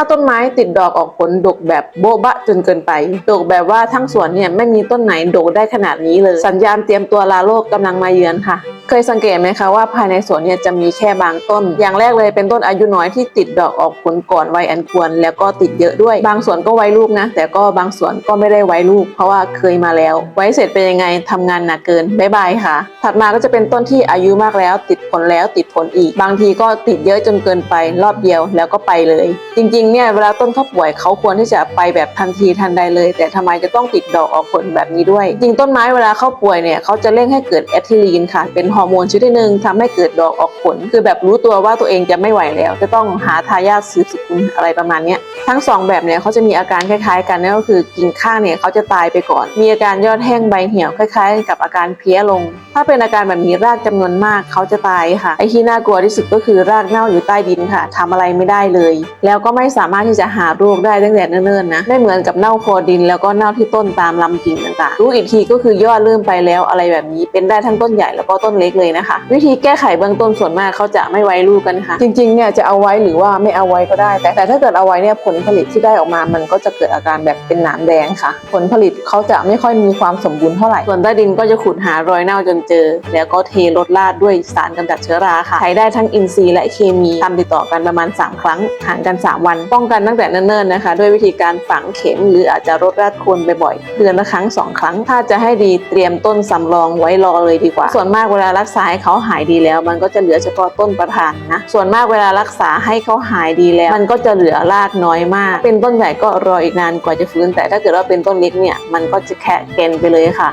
ถ้าต้นไม้ติดดอกออกผลดกแบบโบ๊ะบะจนเกินไป ดกแบบว่าทั้งสวนเนี่ยไม่มีต้นไหนดกได้ขนาดนี้เลย สัญญาณเตรียมตัวลาโลกกำลังมาเยือนค่ะ เคยสังเกตไหมคะว่าภายในสวนเนี่ยจะมีแค่บางต้น อย่างแรกเลยเป็นต้นอายุน้อยที่ติดดอกออกผลก่อนวัยอันควร แล้วก็ติดเยอะด้วย บางสวนก็ไว้ลูกนะ แต่ก็บางสวนก็ไม่ได้ไว้ลูก เพราะว่าเคยมาแล้ว ไว้เสร็จเป็นยังไงทำงานหนักเกินบายบายค่ะ ถัดมาก็จะเป็นต้นที่อายุมากแล้ว ติดผลแล้วติดผลอีก บางทีก็ติดเยอะจนเกินไปรอบเดียวแล้วก็ไปเลย จริงๆเนี่ยเวลาต้นเขาป่วยเขาควรที่จะไปแบบทันทีทันใดเลย แต่ทำไมจะต้องติดดอกออกผลแบบนี้ด้วย จริงต้นไม้เวลาเขาป่วยเนี่ยเขาจะเร่งให้เกิดแอทิลีนค่ะเป็นฮอร์โมนชนิดหนึ่งทำให้เกิดดอกออกผล คือแบบรู้ตัวว่าตัวเองจะไม่ไหวแล้ว จะต้องหาทายาทสืบสกุลอะไรประมาณเนี้ย ทั้งสองแบบเนี่ยเขาจะมีอาการคล้ายๆ กันนั่นก็คือกิ่งข้างเนี่ยเขาจะตายไปก่อน มีอาการยอดแห้งใบเหี่ยวคล้ายๆ กับอาการเพี้ยลง ถ้าเป็นอาการแบบนี้รากจำนวนมากเขาจะตายค่ะไอ้ที่น่ากลัวที่สุดก็คือรากเน่าอยู่ใต้ดินค่ะทำอะไรไม่ได้เลย แล้วก็ไม่สามารถที่จะหาโรคได้ตั้งแต่เนิ่นๆนะไม่เหมือนกับเน่าโคอดิน แล้วก็เน่าที่ต้นตามลำกิ่งต่างๆ รู้อีกทีก็คือยอดเริ่มไปแล้วอะไรแบบนี้ เป็นได้ทั้งต้นใหญ่แล้วก็ต้นเล็กเลยนะคะ วิธีแก้ไขเบื้องต้นส่วนมากเขาจะไม่ไว้ลูกกันค่ะ จริงๆเนี่ยจะเอาไว้หรือว่าไม่เอาไว้ก็ได้ แต่แต่ถ้าเกิดเอาไว้เนี่ยผลผลิตที่ได้ออกมามันก็จะเกิดอาการแบบเป็นหนามแดงค่ะ ผลผลิตเขาจะไม่ค่อยมีความสมบูรณ์เท่าไหร่ ส่วนใต้ดินก็จะขุดหารอยเน่าจนเจอ แล้วก็เทรดราดด้วยสารกำจัดเชื้อราค่ะใช้ได้ทั้งอินทรีย์และเคมีทำติดต่อกันประมาณ 3 ครั้งห่างกัน 3 วัน ป้องกันตั้งแต่เนิ่นๆนะคะ ด้วยวิธีการฝังเข็ม หรืออาจจะรดราดโคนบ่อยๆเดือนละครั้งสองครั้ง ถ้าจะให้ดีเตรียมต้นสำรองไว้รอเลยดีกว่า ส่วนมากเวลารักษาให้เขาหายดีแล้ว มันก็จะเหลือเฉพาะต้นประธานนะส่วนมากเวลารักษาให้เขาหายดีแล้ว มันก็จะเหลือรากน้อยมาก เป็นต้นใหญ่ก็รออีกนานกว่าจะฟื้น แต่ถ้าเกิดว่าเป็นต้นเล็กเนี่ยมันก็จะแค่เกนไปเลยค่ะ